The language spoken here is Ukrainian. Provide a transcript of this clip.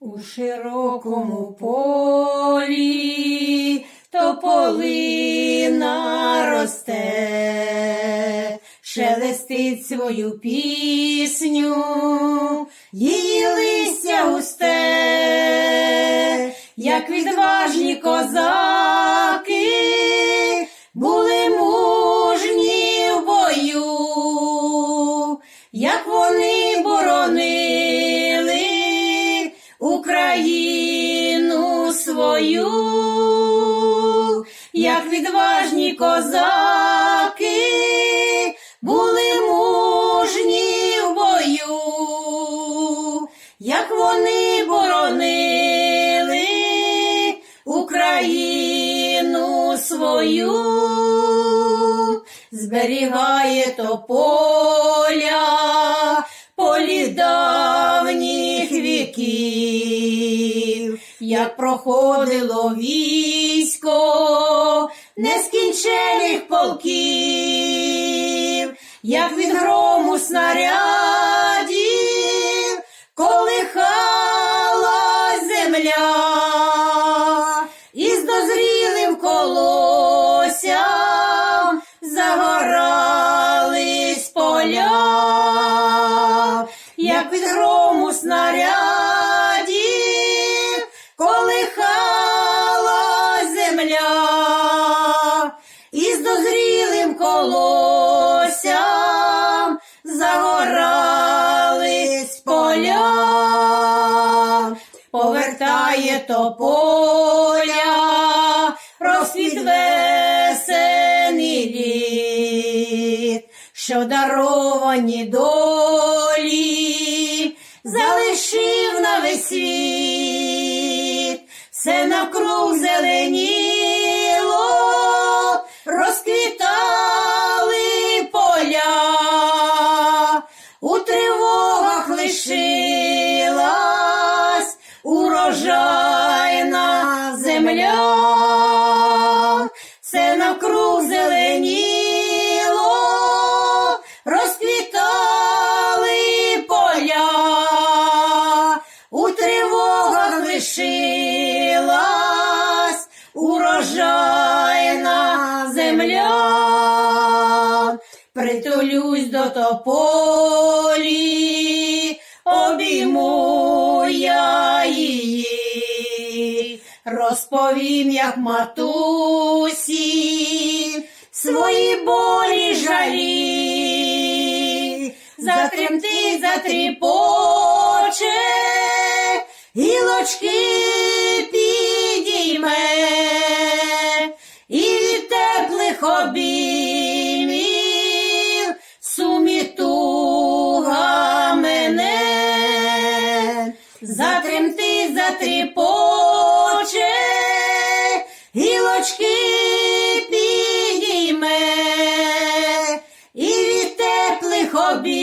У широкому полі тополина росте, шелестить свою пісню, її листя густе, як відважні козаки, були мужні в бою, як свою, як відважні козаки, були мужні в бою, як вони боронили Україну свою, зберігає тополя полі давніх віків, як проходило військо нескінчених полків, як від грому снарядів колихалась земля, із дозрілим колоссям загорались поля, як від грому снарядів із дозрілим колоссям загорались поля, повертає тополя, розквіт весени літ, що даровані долі, залишив на весь світ, все навкруг зеленіло, Притулюсь до тополі, обійму я її, розповім, як матусі свої болі жалі, затремтить, затріпоче, гілочки підійме, трошки підійме і від теплих обід.